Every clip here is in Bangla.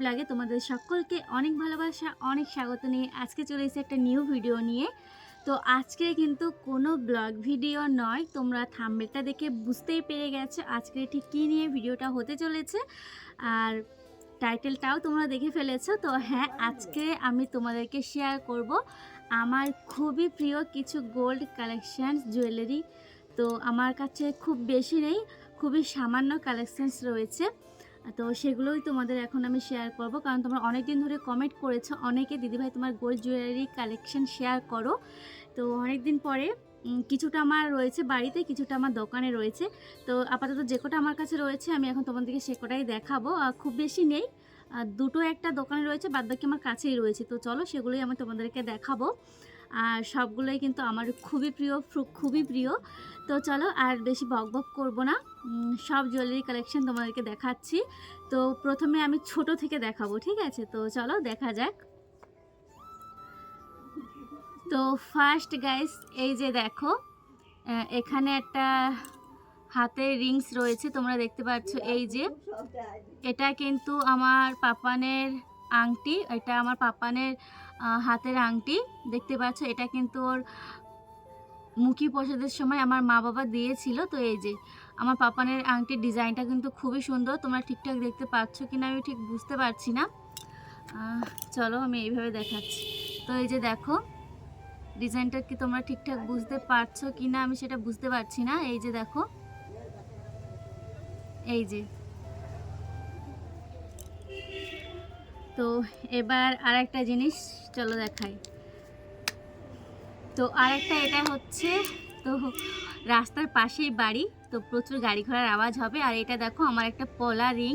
ব্লগে তোমাদের সকলকে অনেক ভালোবাসা, অনেক স্বাগত নিয়ে আজকে চলে এসেছে একটা নিউ ভিডিও নিয়ে। তো আজকে কিন্তু কোনো ব্লগ ভিডিও নয়, তোমরা থাম্বেলটা দেখে বুঝতেই পেরে গেছো আজকে ঠিক কী নিয়ে ভিডিওটা হতে চলেছে। আর টাইটেলটাও তোমরা দেখে ফেলেছো। তো হ্যাঁ আজকে আমি তোমাদেরকে শেয়ার করব আমার খুবই প্রিয় কিছু গোল্ড কালেকশানস জুয়েলারি তো আমার কাছে খুব বেশি নেই, খুবই সামান্য কালেকশানস রয়েছে। তো সেগুলোই তোমাদের এখন আমি শেয়ার করব। কারণ তোমরা অনেক দিন ধরে কমেন্ট করেছ, অনেকে দিদিভাই তোমার গোল্ড জুয়েলারি কালেকশন শেয়ার করো। তো অনেক দিন পরে কিছুটা আমার রয়েছে বাড়িতে, কিছুটা আমার দোকানে রয়েছে। তো আপাতত যে কটা আমার কাছে রয়েছে, আমি এখন তোমাদেরকে সে কটাই দেখাবো। খুব বেশি নেই। দুটো একটা দোকানে রয়েছে বাদ বাকি আমার কাছেই রয়েছে। তো চলো সেগুলোই আমি তোমাদেরকে দেখাবো। আর সবগুলোই কিন্তু আমার খুবই প্রিয় খুবই প্রিয়। তো চলো আর বেশি বক বক করব না। সব জুয়েলারি কালেকশন তোমাদেরকে দেখাচ্ছি। তো প্রথমে আমি ছোট থেকে দেখাবো, ঠিক আছে? তো চলো দেখা যাক। তো ফার্স্ট গাইস এই যে দেখো এখানে একটা হাতের রিংস রয়েছে, তোমরা দেখতে পাচ্ছ এই যে। এটা কিন্তু আমার পাপানের আংটি, এটা আমার পাপানের হাতের আংটি। দেখতে পাচ্ছ, এটা কিন্তু ওর মুখী প্রসাদের সময় আমার মা বাবা দিয়েছিল। তো এই যে, আমার পাপানের আংটির ডিজাইনটা কিন্তু খুবই সুন্দর। তোমরা ঠিকঠাক দেখতে পাচ্ছ কিনা আমি ঠিক বুঝতে পারছি না। চলো আমি এইভাবে দেখাচ্ছি। তো এই যে দেখো, ডিজাইনটা কি তোমরা ঠিকঠাক বুঝতে পারছ কি না আমি সেটা বুঝতে পারছি না। এই যে দেখো, এই যে তো এবার আর একটা জিনিস চলো দেখাই। তো আর একটা এটা হচ্ছে, তো রাস্তার পাশেই বাড়ি, তো প্রচুর গাড়ি ঘোড়ার আওয়াজ হবে। আর এটা দেখো, আমার একটা পলা রিং।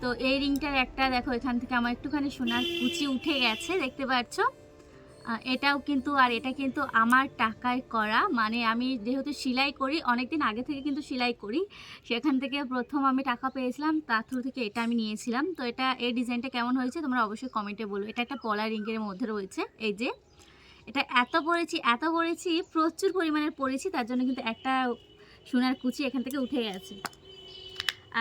তো এই রিংটার একটা, দেখো এখান থেকে আমার একটুখানি সোনার কুচি উঠে গেছে, দেখতে পাচ্ছ? এটাও কিন্তু, আর এটা কিন্তু আমার টাকায় করা। মানে আমি যেহেতু সেলাই করি অনেক দিন আগে থেকে কিন্তু সেলাই করি। সেখান থেকে প্রথম আমি টাকা পেয়েছিলাম, তার থ্রু থেকে এটা আমি নিয়েছিলাম। তো এটা এই ডিজাইনটা কেমন হয়েছে তোমরা অবশ্যই কমেন্টে বলো। এটা একটা পলা রিংয়ের মধ্যে রয়েছে, এই যে। এটা এত পড়েছি এত পড়েছি প্রচুর পরিমাণে পড়েছি তার জন্য কিন্তু একটা সোনার কুচি এখান থেকে উঠে গেছে।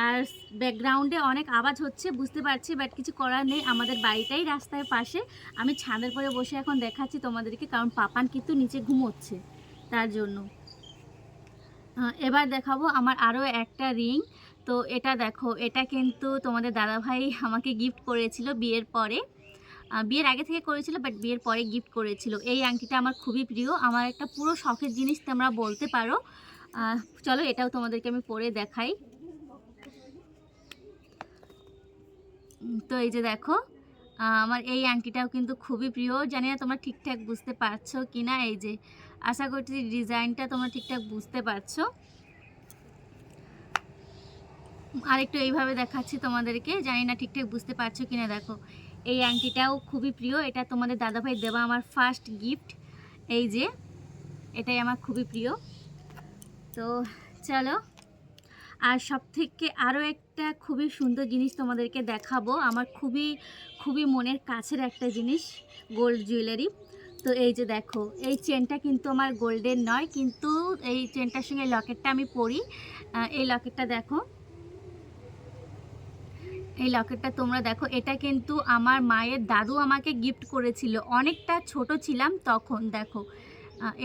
আর ব্যাকগ্রাউন্ডে অনেক আওয়াজ হচ্ছে, বুঝতে পারছি বাট কিছু করার নেই। আমাদের বাড়িটাই রাস্তার পাশে। আমি ছাদের পরে বসে এখন দেখাচ্ছি তোমাদেরকে, কারণ পাপান কিন্তু নিচে ঘুমোচ্ছে তার জন্য। এবার দেখাবো আমার আরও একটা রিং। তো এটা দেখো, এটা কিন্তু তোমাদের দাদাভাই আমাকে গিফট করেছিল বিয়ের পরে। বিয়ের আগে থেকে করেছিল বাট বিয়ের পরে গিফট করেছিল। এই আংটিটা আমার খুবই প্রিয়। আমার একটা পুরো শখের জিনিস তোমরা বলতে পারো। চলো এটাও তোমাদেরকে আমি পরে দেখাই। তো এই যে দেখো আমার এই আংটিটাও কিন্তু খুবই প্রিয়। জানি না তোমরা ঠিকঠাক বুঝতে পারছ কি না এই যে, আশা করছি ডিজাইনটা তোমরা ঠিকঠাক বুঝতে পারছ। আর একটু এইভাবে দেখাচ্ছি তোমাদেরকে, জানি না ঠিকঠাক বুঝতে পারছ কিনা দেখো। এই আংটিটাও খুবই প্রিয়, এটা তোমাদের দাদাভাই দেওয়া আমার ফার্স্ট গিফট এই যে, এটাই আমার খুবই প্রিয়। তো চলো, আর সব থেকে আরও একটা খুবই সুন্দর জিনিস তোমাদেরকে দেখাবো। আমার খুবই খুবই মনের কাছের একটা জিনিস গোল্ড জুয়েলারি তো এই যে দেখো, এই চেনটা কিন্তু আমার গোল্ডের নয়, কিন্তু এই চেনটার সঙ্গে লকেটটা আমি পরি। এই লকেটটা দেখো। এই লকেটটা তোমরা দেখো, এটা কিন্তু আমার মায়ের দাদু আমাকে গিফট করেছিল। অনেকটা ছোট ছিলাম তখন, দেখো।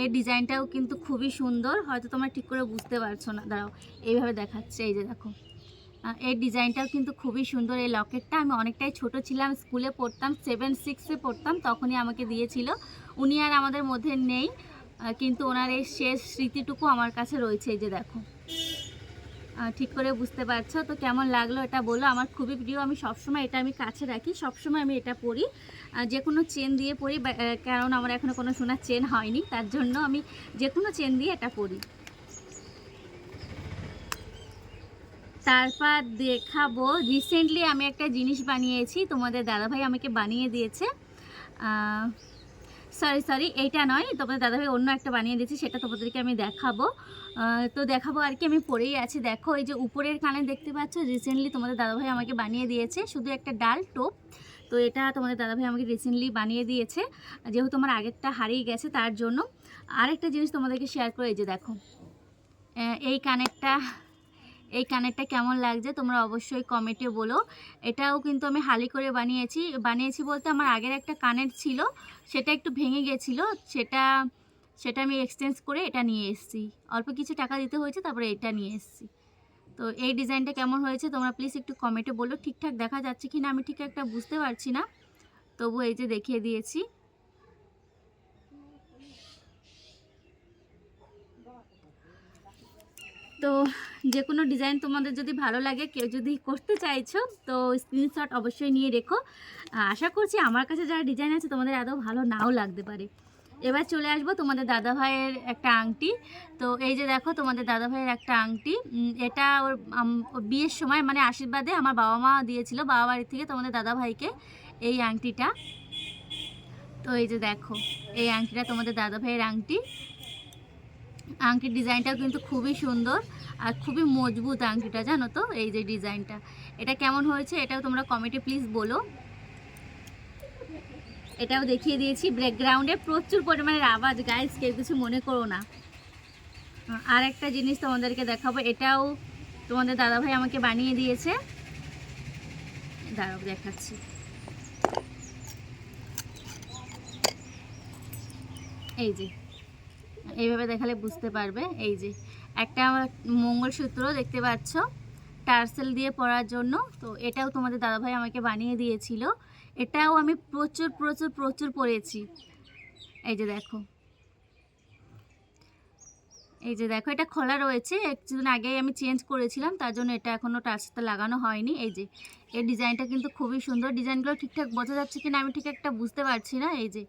এই ডিজাইনটাও কিন্তু খুবই সুন্দর, হয়তো তোমরা ঠিক করে বুঝতে পারছ না। দাঁড়াও, এইভাবে দেখাচ্ছে, এই যে দেখো। এই ডিজাইনটাও কিন্তু খুবই সুন্দর, এই লকেটটা। আমি অনেকটাই ছোট ছিলাম, স্কুলে পড়তাম সেভেন সিক্সে পড়তাম, তখনই আমাকে দিয়েছিল। উনি আর আমাদের মধ্যে নেই কিন্তু ওনার এই শেষ স্মৃতিটুকু আমার কাছে রয়েছে, এই যে দেখো। ঠিক করে বুঝতে পারছ? তো কেমন লাগল এটা বলো? আমার খুবই প্রিয়, আমি সবসময় এটা আমি কাছে রাখি, সবসময় আমি এটা পরি। যে কোনো চেন দিয়ে পরি কারণ আমার এখনও কোনো সোনার চেন হয়নি, তার জন্য আমি যে কোনো চেন দিয়ে এটা পরি। তারপর দেখাবো। রিসেন্টলি আমি একটা জিনিস বানিয়েছি, তোমাদের দাদাভাই আমাকে বানিয়ে দিয়েছে। সরি সরি এইটা নয়, তোমাদের দাদাভাই অন্য একটা বানিয়ে দিয়েছি, সেটা তোমাদেরকে আমি দেখাবো। তো দেখাবো আর কি, আমি পরেই আছি। দেখো, এই যে উপরের কানে দেখতে পাচ্ছ রিসেন্টলি তোমাদের দাদাভাই আমাকে বানিয়ে দিয়েছে, শুধু একটা ডাল টোপ। তো এটা তোমাদের দাদাভাই আমাকে রিসেন্টলি বানিয়ে দিয়েছে, যেহেতু আমার আগেরটা হারিয়ে গেছে, তার জন্য। আরেকটা জিনিস তোমাদেরকে শেয়ার করে, এই যে দেখো এই কানেরটা এই কানেরটা কেমন লাগছে তোমরা অবশ্যই কমেন্টে বলো। এটাও কিন্তু আমি হালি করে বানিয়েছি। বানিয়েছি বলতে আমার আগের একটা কানের ছিল, সেটা একটু ভেঙে গেছিল, সেটা সেটা আমি এক্সচেঞ্জ করে এটা নিয়ে এসেছি। অল্প কিছু টাকা দিতে হয়েছে, তারপরে এটা নিয়ে এসেছি। তো এই ডিজাইনটা কেমন হয়েছে তোমরা প্লিজ একটু কমেন্টে বলো। ঠিকঠাক দেখা যাচ্ছে কি না আমি ঠিক একটা বুঝতে পারছি না। তবু এই যে দেখিয়ে দিয়েছি। তো যে কোনো ডিজাইন তোমাদের যদি ভালো লাগে, কেউ যদি করতে চাইছো, তো স্ক্রিনশট অবশ্যই নিয়ে রেখো। আশা করছি আমার কাছে যারা ডিজাইন আছে, তোমাদের এত ভালো নাও লাগতে পারে। এবার চলে আসব তোমাদের দাদা ভাইয়ের একটা আংটি। তো এই যে দেখো, তোমাদের দাদা ভাইয়ের একটা আংটি। এটা ওর বিয়ের সময় মানে আশীর্বাদে আমার বাবা মা দিয়েছিল, বাবা বাড়ি থেকে তোমাদের দাদা ভাইকে এই আংটিটা। তো এই যে দেখো, এই আংটিটা তোমাদের দাদা ভাইয়ের আংটি। আংটির ডিজাইনটাও কিন্তু খুবই সুন্দর আর খুবই মজবুত আংটিটা, জানো তো? এই যে ডিজাইনটা। এটা কেমন হয়েছে এটাও তোমরা কমেন্টে প্লিজ বলো। এটাও দেখিয়ে দিয়েছি। ব্যাকগ্রাউন্ডে প্রচুর পরিমাণের আওয়াজ গাইজ কেউ কিছু মনে করো না। আর একটা জিনিস তোমাদেরকে দেখাবো, এটাও তোমাদের দাদাভাই আমাকে বানিয়ে দিয়েছে। দাঁড়াও, দেখাচ্ছি। এই যে এইভাবে দেখালে বুঝতে পারবে। এই যে, একটা মঙ্গলসূত্র দেখতে পাচ্ছ, টার্সেল দিয়ে পরার জন্য। তো এটাও তোমাদের দাদাভাই আমাকে বানিয়ে দিয়েছিল। এটাও আমি প্রচুর প্রচুর প্রচুর পরেছি। এই যে দেখো। এই যে দেখো, এটা খোলা রয়েছে। একদিন আগেই আমি চেঞ্জ করেছিলাম, তার জন্য এটা এখনও টার্সেলটা লাগানো হয়নি। এই যে এই ডিজাইনটা কিন্তু খুবই সুন্দর। ডিজাইনগুলো ঠিকঠাক বোঝা যাচ্ছে কিনা আমি ঠিক একটা বুঝতে পারছি না। এই যে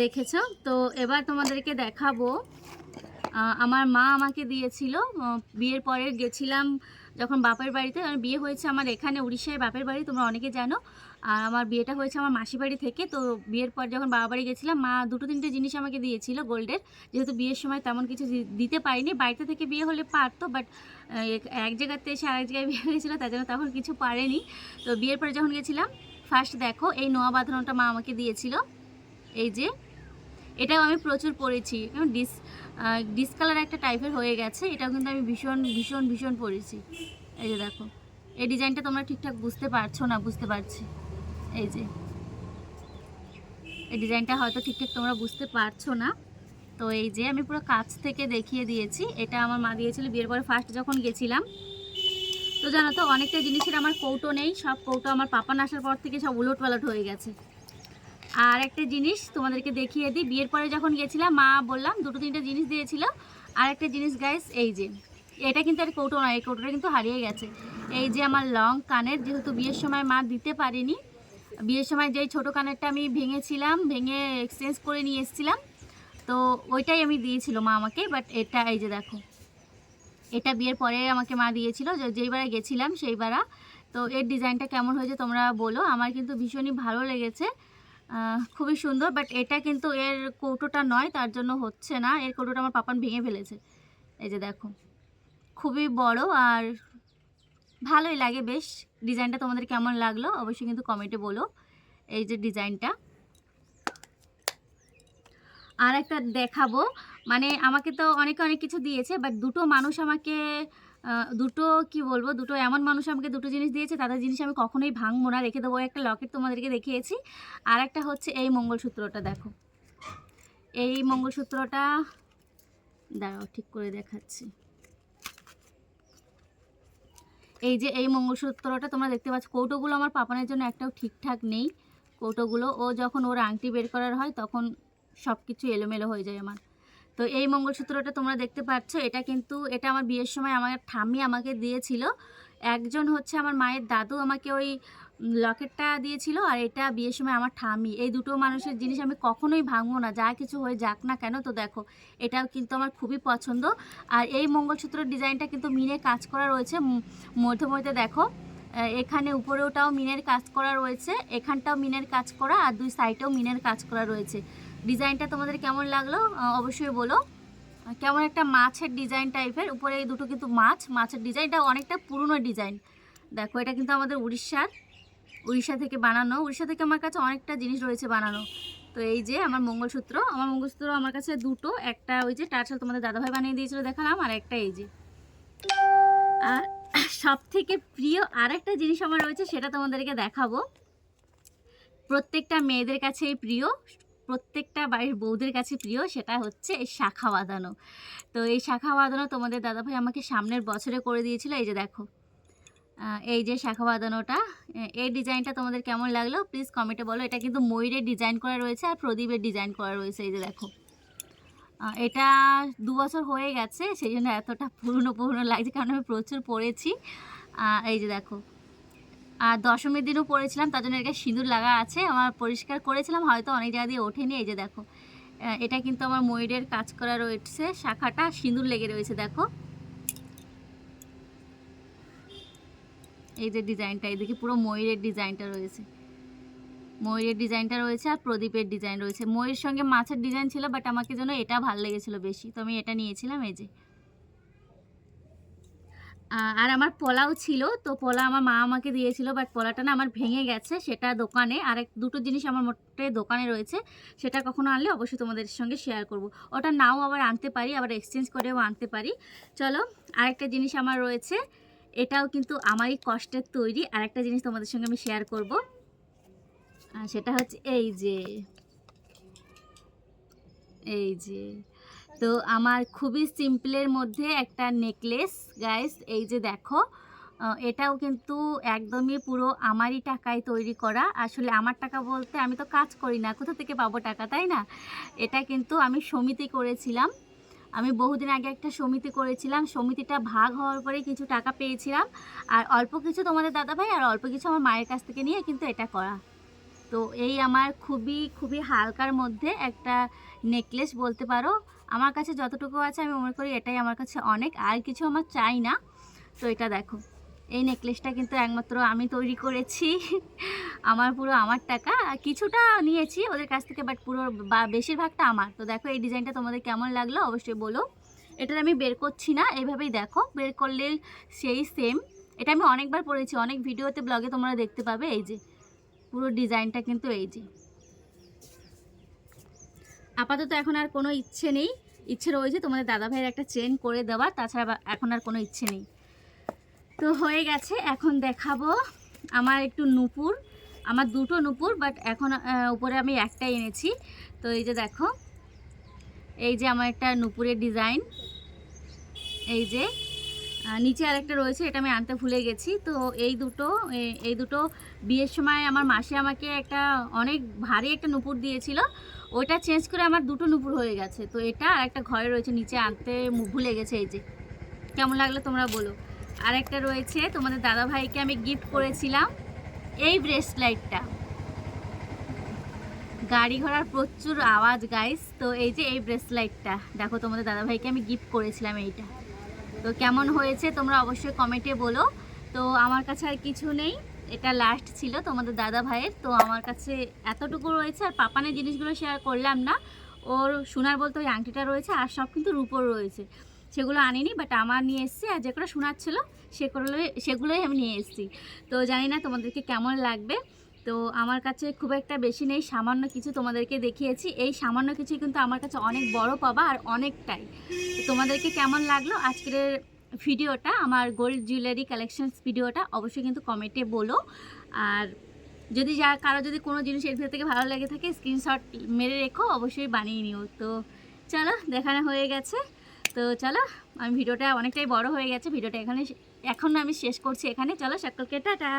দেখেছ? তো এবার তোমাদেরকে দেখাবো। আমার মা আমাকে দিয়েছিল। বিয়ের পরে গেছিলাম যখন বাপের বাড়িতে। বিয়ে হয়েছে আমার এখানে উড়িষ্যায় বাপের বাড়ি, তোমরা অনেকে জানো। আর আমার বিয়েটা হয়েছে আমার মাসি বাড়ি থেকে। তো বিয়ের পর যখন বাবা বাড়ি গেছিলাম, মা দুটো তিনটে জিনিস আমাকে দিয়েছিল গোল্ডের। যেহেতু বিয়ের সময় তেমন কিছু দিতে পারিনি। বাড়িতে থেকে বিয়ে হলে পারতো, বাট এক জায়গাতে এসে আরেক জায়গায় বিয়ে হয়েছিল, তার জন্য তখন কিছু পারেনি। তো বিয়ের পরে যখন গেছিলাম, ফার্স্ট দেখো, এই নোয়া বাঁধানোটা মা আমাকে দিয়েছিল। এই যে, এটাও আমি প্রচুর পরেছি এবং ডিস ডিসকালার একটা টাইপের হয়ে গেছে, এটাও কিন্তু আমি ভীষণ ভীষণ ভীষণ পরেছি এই যে দেখো, এই ডিজাইনটা তোমরা ঠিকঠাক বুঝতে পারছ না বুঝতে পারছি? এই যে, এই ডিজাইনটা হয়তো ঠিকঠাক তোমরা বুঝতে পারছ না। তো এই যে, আমি পুরো কাছ থেকে দেখিয়ে দিয়েছি। এটা আমার মা দিয়েছিল বিয়ের পরে ফার্স্ট যখন গেছিলাম। তো জানো তো, অনেকটা জিনিসের আমার কৌটো নেই, সব কৌটো আমার পাপান আসার পর থেকে সব উলট পালট হয়ে গেছে। আর একটা জিনিস তোমাদেরকে দেখিয়ে দিই। বিয়ের পরে যখন গেছিলাম, মা বললাম, দুটো তিনটে জিনিস দিয়েছিল। আর একটা জিনিস গাইস এই যে, এটা কিন্তু আর কৌটো নয়, এই কৌটোটা কিন্তু হারিয়ে গেছে। এই যে আমার লং কানের, যেহেতু বিয়ের সময় মা দিতে পারেনি, বিয়ের সময় যেই ছোটো কানেরটা আমি ভেঙেছিলাম, ভেঙে এক্সচেঞ্জ করে নিয়ে এসেছিলাম, তো ওইটাই আমি দিয়েছিল মা আমাকে বাট এটা এই যে দেখো, এটা বিয়ের পরে আমাকে মা দিয়েছিল যেইবারে গেছিলাম সেইবারা তো এর ডিজাইনটা কেমন হয়েছে তোমরা বলো, আমার কিন্তু ভীষণই ভালো লেগেছে। খুবই সুন্দর বাট এটা কিন্তু এর কৌটোটা নয়, তার জন্য হচ্ছে না। এর কৌটোটা আমার পাপান ভেঙে ফেলেছে। এই যে দেখো, খুবই বড় আর ভালোই লাগে বেশ। ডিজাইনটা তোমাদের কেমন লাগল অবশ্যই কিন্তু কমেন্টে বলো, এই যে ডিজাইনটা। আর একটা দেখাবো মানে আমাকে তো অনেকে অনেক কিছু দিয়েছে বাট দুটো মানুষ আমাকে দুটো, কি বলব, দুটো এমন মানুষ আমাকে দুটো জিনিস দিয়েছে, তাদের জিনিস আমি কখনোই ভাঙবো না, রেখে দেবো। একটা লকেট তোমাদেরকে দেখিয়েছি। আর একটা হচ্ছে এই মঙ্গলসূত্রটা, দেখো। এই মঙ্গলসূত্রটা, দাঁড়াও, ঠিক করে দেখাচ্ছি। এই যে এই মঙ্গলসূত্রটা তোমরা দেখতে পাচ্ছ, কৌটোগুলো আমার পাপানের জন্য একটাও ঠিকঠাক নেই। কৌটোগুলো, ও যখন ওর আংটি বের করার হয়, তখন সব কিছু এলোমেলো হয়ে যায় আমার। তো এই মঙ্গলসূত্রটা তোমরা দেখতে পাচ্ছ, এটা কিন্তু, এটা আমার বিয়ের সময় আমার ঠাম্মি আমাকে দিয়েছিল। একজন হচ্ছে আমার মায়ের দাদু আমাকে ওই লকেটটা দিয়েছিল আর এটা বিয়ের সময় আমার ঠাম্মি। এই দুটো মানুষের জিনিস আমি কখনোই ভাঙবো না, যা কিছু হয়ে যাক না কেন, তো দেখো, এটাও কিন্তু আমার খুবই পছন্দ। আর এই মঙ্গলসূত্রের ডিজাইনটা কিন্তু মিনে কাজ করা রয়েছে মধ্যে মধ্যে দেখো এখানে উপরেওটাও মিনের কাজ করা রয়েছে, এখানটাও মিনের কাজ করা, আর দুই সাইডেও মিনের কাজ করা রয়েছে। ডিজাইনটা তোমাদের কেমন লাগল অবশ্যই বলো। কেমন একটা মাছের ডিজাইন টাইপের উপরে এই দুটো কিন্তু মাছ, মাছের ডিজাইনটা অনেকটা পুরনো ডিজাইন। দেখো, এটা কিন্তু আমাদের উড়িষ্যার, উড়িষ্যা থেকে বানানো। উড়িষ্যা থেকে আমার কাছে অনেকটা জিনিস রয়েছে বানানো। তো এই যে আমার মঙ্গলসূত্র আমার মঙ্গলসূত্র আমার কাছে দুটো, একটা ওই যে টার্সাল তোমাদের দাদাভাই বানিয়ে দিয়েছিল দেখালাম, আর একটা এই যে। আর সব থেকে প্রিয় আর একটা জিনিস আমার রয়েছে, সেটা তোমাদেরকে দেখাবো। প্রত্যেকটা মেয়েদের কাছেই প্রিয় প্রত্যেকটা বাড়ির বৌদের কাছে প্রিয় সেটা হচ্ছে এই শাখা বাঁধানো। তো এই শাখা বাঁধানো তোমাদের দাদাভাই আমাকে সামনের বছরে করে দিয়েছিল, এই যে দেখো। এই যে শাখা বাঁধানোটা এই ডিজাইনটা তোমাদের কেমন লাগল? প্লিজ কমেন্টে বলো। এটা কিন্তু ময়ূরের ডিজাইন করা রয়েছে আর প্রদীপের ডিজাইন করা রয়েছে, এই যে দেখো। এটা দু বছর হয়ে গেছে, সেই জন্য এতটা পুরনো পুরনো লাগছে, কারণ আমি প্রচুর পড়েছি। এই যে দেখো। আর দশমীর দিনও পড়েছিলাম, তার জন্য এটা সিঁদুর লাগা আছে, আমার পরিষ্কার করেছিলাম, হয়তো অনেক জায়গা দিয়ে ওঠেনি, এই যে দেখো। এটা কিন্তু আমার ময়ূরের কাজ করা রয়েছে, শাখাটা সিঁদুর লেগে রয়েছে, দেখো। এই যে ডিজাইনটা, এদিকে পুরো ময়ূরের ডিজাইনটা রয়েছে। ময়ূরের ডিজাইনটা রয়েছে আর প্রদীপের ডিজাইন রয়েছে। ময়ূরের সঙ্গে মাছের ডিজাইন ছিল, বাট আমাকে যেন এটা ভালো লেগেছিল বেশি, তো আমি এটা নিয়েছিলাম, এই যে। আর আমার পোলাও ছিল, তো পোলা আমার মা আমাকে দিয়েছিল বাট পোলাটা না আমার ভেঙে গেছে, সেটা দোকানে আর এক দুটো জিনিস আমার মোটে দোকানে রয়েছে, সেটা কখনো আনলে অবশ্যই তোমাদের সঙ্গে শেয়ার করব। ওটা নাও আবার আনতে পারি, আবার এক্সচেঞ্জ করেও আনতে পারি। চলো, আরেকটা জিনিস আমার রয়েছে, এটাও কিন্তু আমারই কষ্টের তৈরি, আরেকটা জিনিস তোমাদের সঙ্গে আমি শেয়ার করব। সেটা হচ্ছে এই যে এই যে তো আমার খুবই সিম্পলের মধ্যে একটা নেকলেস গাইস এই যে দেখো। এটাও কিন্তু একদমই পুরো আমারই টাকায় তৈরি করা। আসলে আমার টাকা বলতে আমি তো কাজ করি না, কোথা থেকে পাবো টাকা, তাই না? এটা কিন্তু আমি সমিতি করেছিলাম। আমি বহুদিন আগে একটা সমিতি করেছিলাম। সমিতিটা ভাগ হওয়ার পরে কিছু টাকা পেয়েছিলাম। আর অল্প কিছু তোমাদের দাদাভাই আর অল্প কিছু আমার মায়ের কাছ থেকে নিয়ে কিন্তু এটা করা। তো এই আমার খুবই খুবই হালকার মধ্যে একটা নেকলেস বলতে পারো। আমার কাছে যতটুকু আছে আমি মনে করি এটাই আমার কাছে অনেক, আর কিছু আমার চাই না। তো এটা দেখো, এই নেকলেসটা কিন্তু একমাত্র আমি তৈরি করেছি। আমার পুরো আমার টাকা, কিছুটা নিয়েছি ওদের কাছ থেকে বাট পুরো বা বেশিরভাগটা আমার। তো দেখো এই ডিজাইনটা তোমাদের কেমন লাগল অবশ্যই বলো। এটার আমি বের করছি না এইভাবেই দেখো, বের করলে সেই সেম এটা আমি অনেকবার পড়েছি, অনেক ভিডিওতে ব্লগে তোমরা দেখতে পাবে, এই যে পুরো ডিজাইনটা কিন্তু এই যে। আপাতত এখন আর কোনো ইচ্ছে নেই। ইচ্ছে রয়েছে তোমাদের দাদা ভাইয়ের একটা চেন করে দেওয়া তাছাড়া এখন আর কোনো ইচ্ছে নেই। তো হয়ে গেছে, এখন দেখাবো আমার একটু নুপুর। আমার দুটো নুপুর বাট এখন উপরে আমি একটাই এনেছি। তো এই যে দেখো, এই যে আমার একটা নুপুরের ডিজাইন এই যে নিচে আরেকটা রয়েছে, এটা আমি আনতে ভুলে গেছি। তো এই দুটো এই দুটো বিয়ের সময় আমার মাসি আমাকে একটা অনেক ভারী একটা নুপুর দিয়েছিল। ওটা চেঞ্জ করে আমার দুটো নুপুর হয়ে গেছে। তো এটা আর একটা ঘরে রয়েছে, নিচে আনতে ভুলে গেছে এই যে। কেমন লাগল তোমরা বলো। আর একটা রয়েছে, তোমাদের দাদা ভাইকে আমি গিফট করেছিলাম এই ব্রেসলাইটটা গাড়ি ঘোড়ার প্রচুর আওয়াজ গাইস তো এই যে এই ব্রেসলাইটটা দেখো তোমাদের দাদা ভাইকে আমি গিফট করেছিলাম এইটা। তো কেমন হয়েছে তোমরা অবশ্যই কমেন্টে বলো। তো আমার কাছে আর কিছু নেই। এটা লাস্ট ছিল তোমাদের দাদা ভাইয়ের। তো আমার কাছে এতটুকু রয়েছে আর পাপানের জিনিসগুলো শেয়ার করলাম না। ওর সোনার বলতে ওই আংটিটা রয়েছে আর সব কিন্তু রূপোর রয়েছে। সেগুলো আনিনি বাট আমার নিয়ে এসেছি আর যেগুলো সোনার ছিল সেগুলো সেগুলোই আমি নিয়ে এসেছি। তো জানি না তোমাদেরকে কেমন লাগবে। তো আমার কাছে খুব একটা বেশি নেই, সামান্য কিছু তোমাদেরকে দেখিয়েছি। এই সামান্য কিছু কিন্তু আমার কাছে অনেক বড় পাবা আর অনেকটাই। তোমাদেরকে কেমন লাগল? আজকের ভিডিওটা, আমার গোল্ড জুয়েলারি কালেকশনস ভিডিওটা অবশ্যই কিন্তু কমেন্টে বলো। আর যদি যা, কারও যদি কোনো জিনিস এর থেকে ভালো লাগে থাকে স্ক্রিনশট মেরে রেখো, অবশ্যই বানিয়ে নিও। তো চলো, দেখানো হয়ে গেছে। তো চলো, আমি ভিডিওটা অনেকটাই বড় হয়ে গেছে, ভিডিওটা এখানে এখন আমি শেষ করছি এখানে। চলো, সকলকে টাটা।